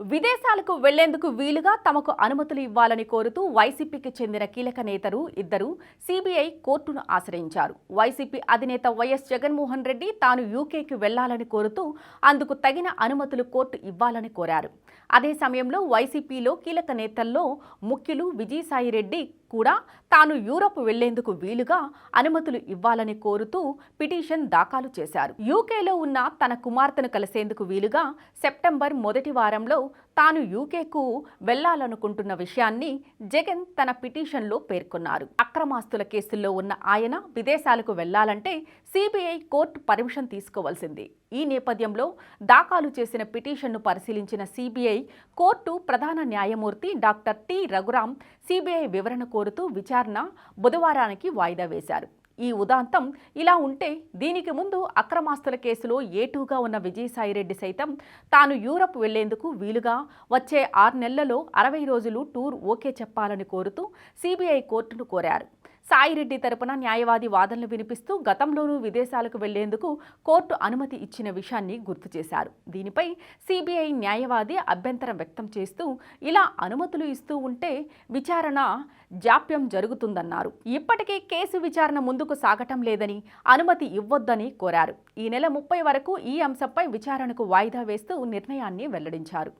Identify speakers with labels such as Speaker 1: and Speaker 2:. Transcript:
Speaker 1: విదేశాలకు వెళ్ళేందుకు వీలుగా తమకు అనుమతులు ఇవ్వాలని కోరుతూ వైసీపీకి చెందిన కీలక నేతలు ఇద్దరు సిబిఐ కోర్టును ఆశ్రయించారు. వైసీపీ అధినేత వైఎస్ జగన్మోహన్ రెడ్డి తాను యూకేకి వెళ్ళాలని కోరుతూ అందుకు తగిన అనుమతులు కోర్టు ఇవ్వాలని కోరారు. అదే సమయంలో వైసీపీలో కీలక నేతల్లో ముఖ్యులు విజయసాయిరెడ్డి కూడా తాను యూరప్ వెళ్ళేందుకు వీలుగా అనుమతులు ఇవ్వాలని కోరుతూ పిటిషన్ దాఖలు చేశారు. యూకేలో ఉన్న తన కుమార్తెను కలిసేందుకు వీలుగా సెప్టెంబర్ మొదటి వారంలో తాను యూకేకు వెళ్ళాలనుకుంటున్న విషయాన్ని జగన్ తన పిటిషన్లో పేర్కొన్నారు. అక్రమాస్తుల కేసుల్లో ఉన్న ఆయన విదేశాలకు వెళ్ళాలంటే సిబిఐ కోర్టు పర్మిషన్ తీసుకోవాల్సింది. ఈ నేపథ్యంలో దాఖలు చేసిన పిటిషన్ను పరిశీలించిన సిబిఐ కోర్టు ప్రధాన న్యాయమూర్తి డాక్టర్ టి. రఘురాం సిబిఐ వివరణ కోరుతూ విచారణ బుధవారానికి వాయిదా వేశారు. ఈ ఉదాంతం ఇలా ఉంటే దీనికి ముందు అక్రమాస్తుల కేసులో ఏటూగా ఉన్న విజయసాయిరెడ్డి సైతం తాను యూరప్ వెళ్ళేందుకు వీలుగా వచ్చే ఆరు నెలలలో అరవై రోజులు టూర్ ఓకే చెప్పాలని కోరుతూ సిబిఐ కోర్టును కోరారు. సాయిరెడ్డి తరపున న్యాయవాది వాదనలు వినిపిస్తూ గతంలోనూ విదేశాలకు వెళ్ళేందుకు కోర్టు అనుమతి ఇచ్చిన విషయాన్ని గుర్తు చేశారు. దీనిపై సిబిఐ న్యాయవాది అభ్యంతరం వ్యక్తం చేస్తూ ఇలా అనుమతులు ఇస్తూ ఉంటే విచారణ జాప్యం జరుగుతుందన్నారు. ఇప్పటికే కేసు విచారణ ముందుకు సాగటం లేదని అనుమతి ఇవ్వొద్దని కోరారు. ఈ నెల ముప్పై వరకు ఈ అంశంపై విచారణకు వాయిదా వేస్తూ నిర్ణయాన్ని వెల్లడించారు.